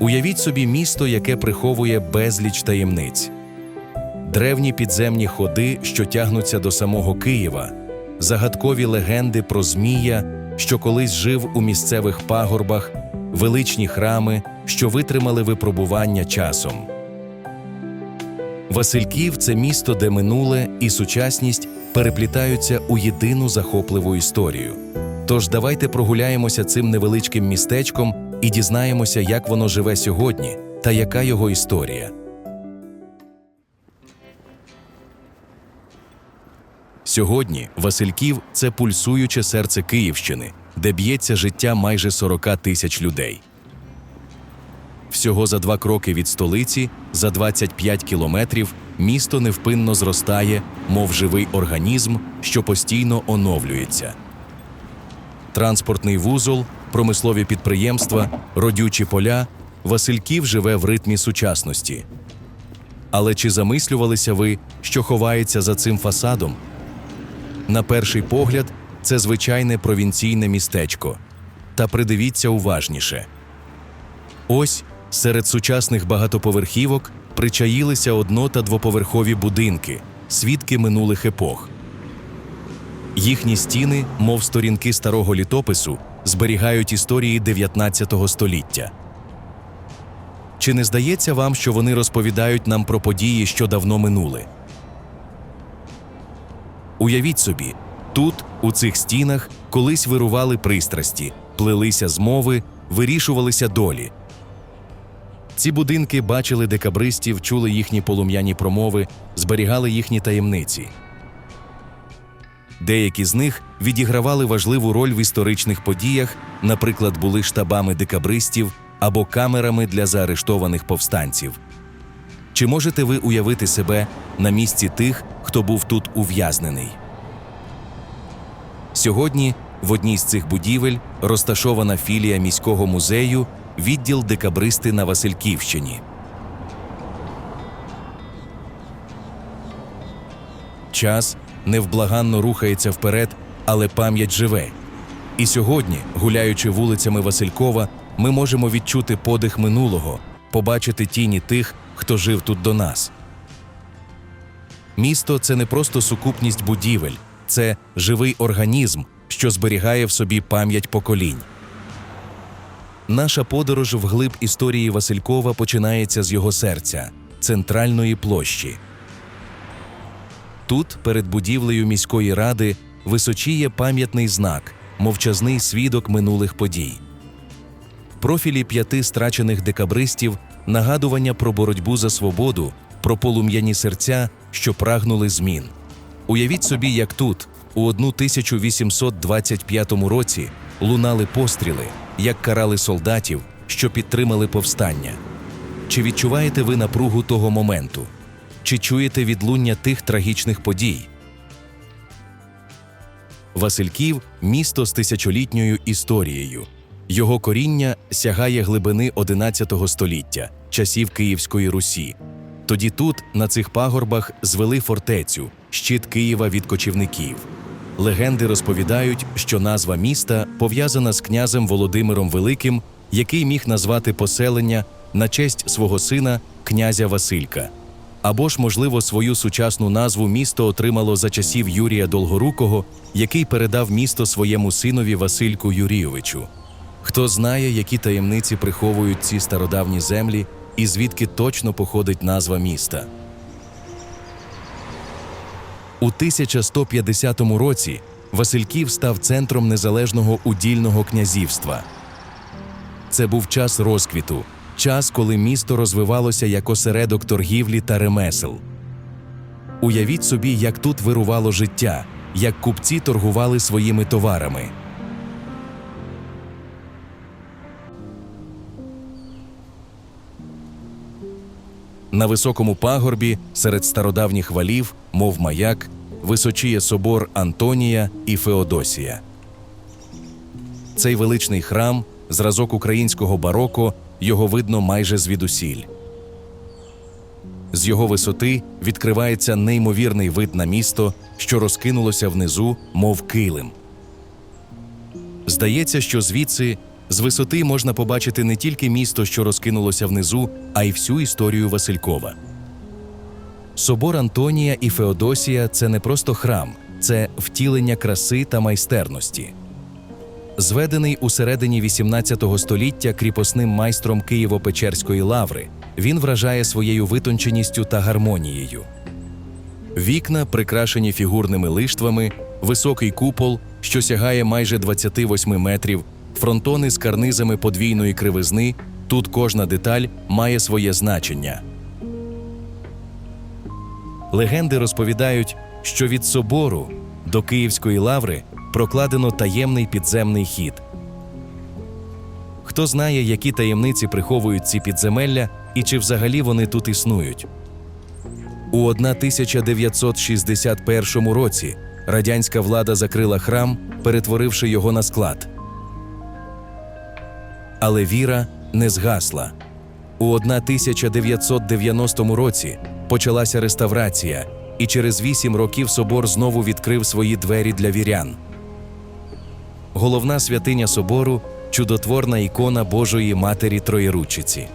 Уявіть собі місто, яке приховує безліч таємниць, древні підземні ходи, що тягнуться до самого Києва, загадкові легенди про Змія, що колись жив у місцевих пагорбах, величні храми, що витримали випробування часом. Васильків це місто, де минуле і сучасність переплітаються у єдину захопливу історію. Тож давайте прогуляємося цим невеличким містечком і дізнаємося, як воно живе сьогодні та яка його історія. Сьогодні Васильків це пульсуюче серце Київщини, де б'ється життя майже 40 тисяч людей. Всього за два кроки від столиці, за 25 кілометрів, місто невпинно зростає, мов живий організм, що постійно оновлюється. Транспортний вузол, промислові підприємства, родючі поля Васильків живе в ритмі сучасності. Але чи замислювалися ви, що ховається за цим фасадом? На перший погляд, це звичайне провінційне містечко. Та придивіться уважніше. Ось серед сучасних багатоповерхівок причаїлися одно- та двоповерхові будинки, свідки минулих епох. Їхні стіни, мов сторінки старого літопису, зберігають історії 19 століття. Чи не здається вам, що вони розповідають нам про події, що давно минули? Уявіть собі, тут, у цих стінах, колись вирували пристрасті, плелися змови, вирішувалися долі. Ці будинки бачили декабристів, чули їхні полум'яні промови, зберігали їхні таємниці. Деякі з них відігравали важливу роль в історичних подіях, наприклад, були штабами декабристів або камерами для заарештованих повстанців. Чи можете ви уявити себе на місці тих, хто був тут ув'язнений? Сьогодні в одній з цих будівель розташована філія міського музею, відділ декабристи на Васильківщині. Час невблаганно рухається вперед, але пам'ять живе. І сьогодні, гуляючи вулицями Василькова, ми можемо відчути подих минулого, побачити тіні тих, хто жив тут до нас. Місто це не просто сукупність будівель, це живий організм, що зберігає в собі пам'ять поколінь. Наша подорож вглиб історії Василькова починається з його серця центральної площі. Тут, перед будівлею міської ради, височіє пам'ятний знак, мовчазний свідок минулих подій. Профілі п'яти страчених декабристів нагадування про боротьбу за свободу, про полум'яні серця, що прагнули змін. Уявіть собі, як тут, у 1825 році, лунали постріли, як карали солдатів, що підтримали повстання. Чи відчуваєте ви напругу того моменту? Чи чуєте відлуння тих трагічних подій? Васильків місто з тисячолітньою історією. Його коріння сягає глибини XI століття, часів Київської Русі. Тоді тут, на цих пагорбах, звели фортецю, щит Києва від кочівників. Легенди розповідають, що назва міста пов'язана з князем Володимиром Великим, який міг назвати поселення на честь свого сина, князя Василька. Або ж, можливо, свою сучасну назву місто отримало за часів Юрія Долгорукого, який передав місто своєму синові Васильку Юрійовичу. Хто знає, які таємниці приховують ці стародавні землі і звідки точно походить назва міста. У 1150 році Васильків став центром незалежного удільного князівства. Це був час розквіту, час, коли місто розвивалося як осередок торгівлі та ремесел. Уявіть собі, як тут вирувало життя, як купці торгували своїми товарами. На високому пагорбі, серед стародавніх валів, мов маяк, височіє собор Антонія і Феодосія. Цей величний храм, зразок українського бароко, його видно майже звідусіль. З його висоти відкривається неймовірний вид на місто, що розкинулося внизу, мов килим. Здається, що звідси З висоти можна побачити не тільки місто, що розкинулося внизу, а й всю історію Василькова. Собор Антонія і Феодосія це не просто храм, це втілення краси та майстерності. Зведений у середині XVIII століття кріпосним майстром Києво-Печерської лаври, він вражає своєю витонченістю та гармонією. Вікна прикрашені фігурними лиштвами, високий купол, що сягає майже 28 метрів, фронтони з карнизами подвійної кривизни. Тут кожна деталь має своє значення. Легенди розповідають, що від собору до Київської лаври прокладено таємний підземний хід. Хто знає, які таємниці приховують ці підземелля і чи взагалі вони тут існують. У 1961 році радянська влада закрила храм, перетворивши його на склад. Але віра не згасла. У 1990 році почалася реставрація, і через вісім років собор знову відкрив свої двері для вірян. Головна святиня собору чудотворна ікона Божої Матері Троєручиці.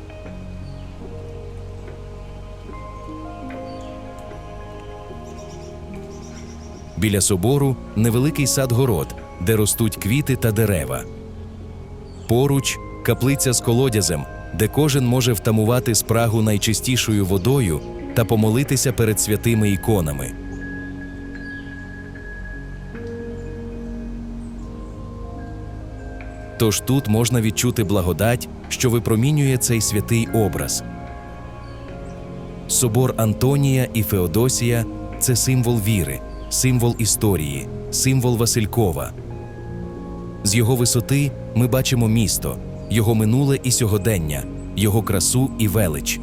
Біля собору невеликий сад-город, де ростуть квіти та дерева. Поруч каплиця з колодязем, де кожен може втамувати спрагу найчистішою водою та помолитися перед святими іконами. Тож тут можна відчути благодать, що випромінює цей святий образ. Собор Антонія і Феодосія це символ віри, символ історії, символ Василькова. З його висоти ми бачимо місто, його минуле і сьогодення, його красу і велич.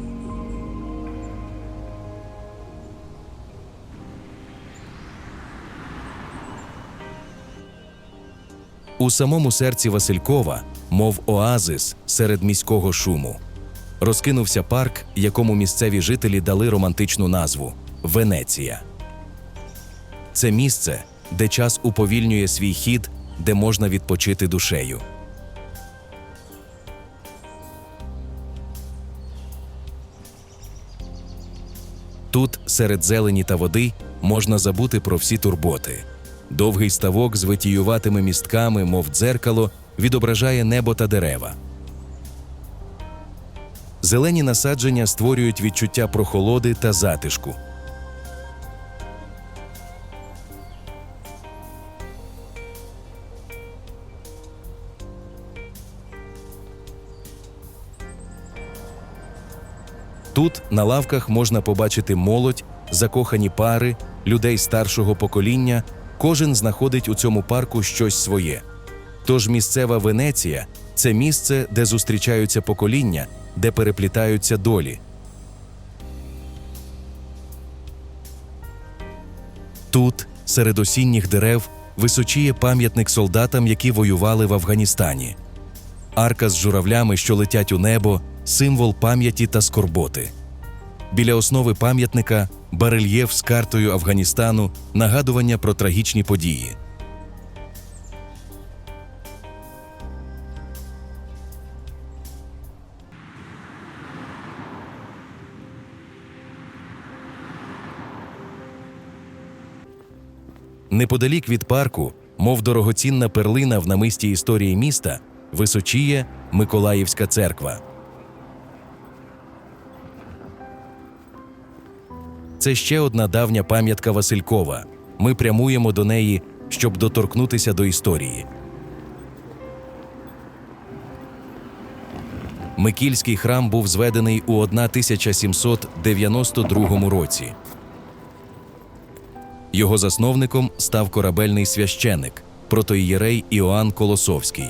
У самому серці Василькова, мов оазис серед міського шуму, розкинувся парк, якому місцеві жителі дали романтичну назву Венеція. Це місце, де час уповільнює свій хід, де можна відпочити душею. Тут, серед зелені та води, можна забути про всі турботи. Довгий ставок з витіюватими містками, мов дзеркало, відображає небо та дерева. Зелені насадження створюють відчуття прохолоди та затишку. Тут на лавках можна побачити молодь, закохані пари, людей старшого покоління. Кожен знаходить у цьому парку щось своє. Тож місцева Венеція це місце, де зустрічаються покоління, де переплітаються долі. Тут, серед осінніх дерев, височіє пам'ятник солдатам, які воювали в Афганістані. Арка з журавлями, що летять у небо, символ пам'яті та скорботи. Біля основи пам'ятника барельєф з картою Афганістану, нагадування про трагічні події. Неподалік від парку, мов дорогоцінна перлина в намисті історії міста, височіє Миколаївська церква. Це ще одна давня пам'ятка Василькова. Ми прямуємо до неї, щоб доторкнутися до історії. Микільський храм був зведений у 1792 році. Його засновником став корабельний священик, протоієрей Іоанн Колосовський.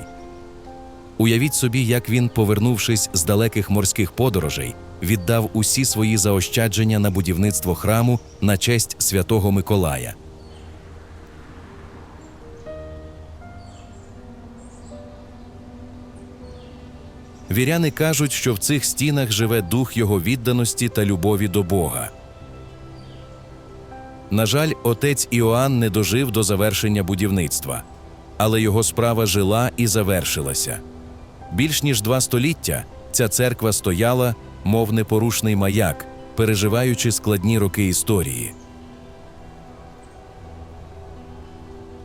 Уявіть собі, як він, повернувшись з далеких морських подорожей, віддав усі свої заощадження на будівництво храму на честь святого Миколая. Віряни кажуть, що в цих стінах живе дух його відданості та любові до Бога. На жаль, отець Іоанн не дожив до завершення будівництва, але його справа жила і завершилася. Більш ніж два століття ця церква стояла, мов непорушний маяк, переживаючи складні роки історії.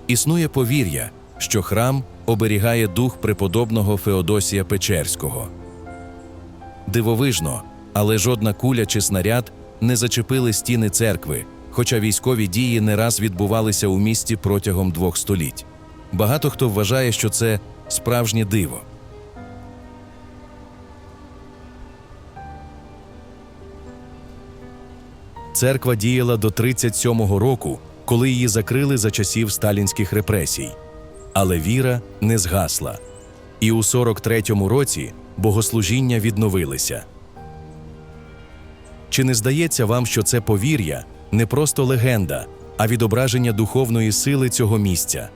Існує повір'я, що храм оберігає дух преподобного Феодосія Печерського. Дивовижно, але жодна куля чи снаряд не зачепили стіни церкви, хоча військові дії не раз відбувалися у місті протягом двох століть. Багато хто вважає, що це справжнє диво. Церква діяла до 37-го року, коли її закрили за часів сталінських репресій. Але віра не згасла. І у 43-му році богослужіння відновилися. Чи не здається вам, що це повір'я не просто легенда, а відображення духовної сили цього місця?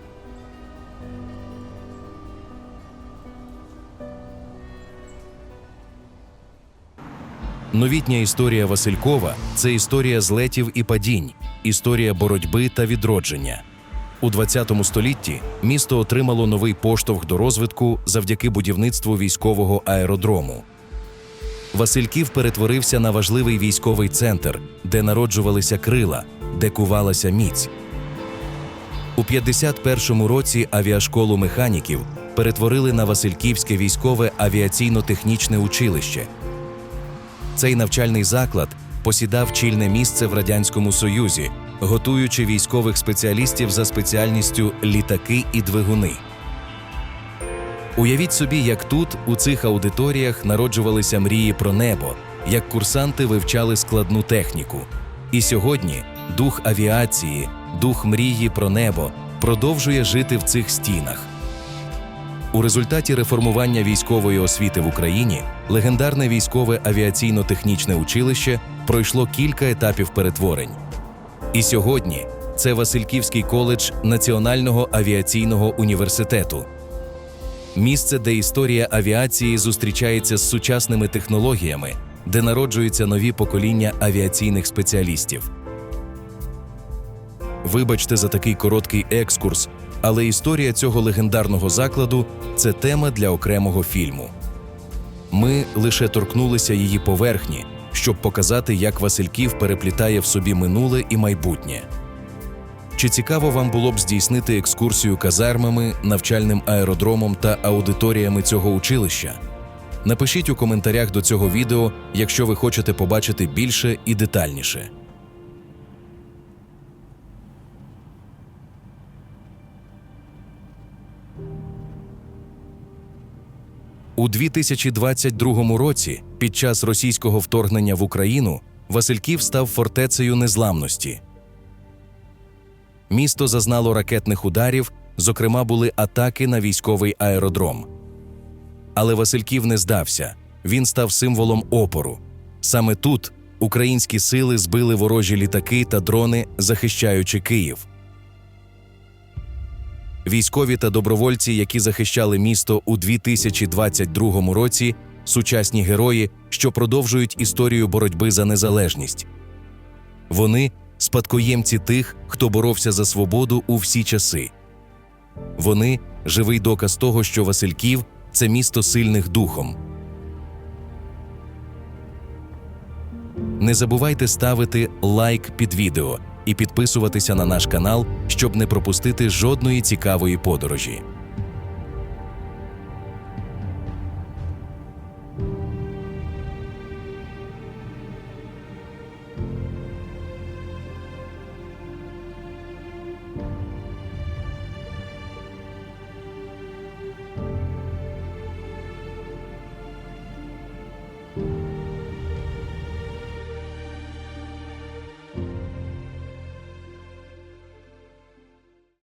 Новітня історія Василькова це історія злетів і падінь, історія боротьби та відродження. У ХХ столітті місто отримало новий поштовх до розвитку завдяки будівництву військового аеродрому. Васильків перетворився на важливий військовий центр, де народжувалися крила, де кувалася міць. У 51-му році авіашколу механіків перетворили на Васильківське військове авіаційно-технічне училище. Цей навчальний заклад посідав чільне місце в Радянському Союзі, готуючи військових спеціалістів за спеціальністю літаки і двигуни. Уявіть собі, як тут, у цих аудиторіях, народжувалися мрії про небо, як курсанти вивчали складну техніку. І сьогодні дух авіації, дух мрії про небо продовжує жити в цих стінах. У результаті реформування військової освіти в Україні легендарне військове авіаційно-технічне училище пройшло кілька етапів перетворень. І сьогодні це Васильківський коледж Національного авіаційного університету. Місце, де історія авіації зустрічається з сучасними технологіями, де народжуються нові покоління авіаційних спеціалістів. Вибачте за такий короткий екскурс, але історія цього легендарного закладу це тема для окремого фільму. Ми лише торкнулися її поверхні, щоб показати, як Васильків переплітає в собі минуле і майбутнє. Чи цікаво вам було б здійснити екскурсію казармами, навчальним аеродромом та аудиторіями цього училища? Напишіть у коментарях до цього відео, якщо ви хочете побачити більше і детальніше. У 2022 році, під час російського вторгнення в Україну, Васильків став фортецею незламності. Місто зазнало ракетних ударів, зокрема, були атаки на військовий аеродром. Але Васильків не здався, він став символом опору. Саме тут українські сили збили ворожі літаки та дрони, захищаючи Київ. Військові та добровольці, які захищали місто у 2022 році, сучасні герої, що продовжують історію боротьби за незалежність. Вони спадкоємці тих, хто боровся за свободу у всі часи. Вони живий доказ того, що Васильків це місто сильних духом. Не забувайте ставити лайк під відео і підписуватися на наш канал, щоб не пропустити жодної цікавої подорожі.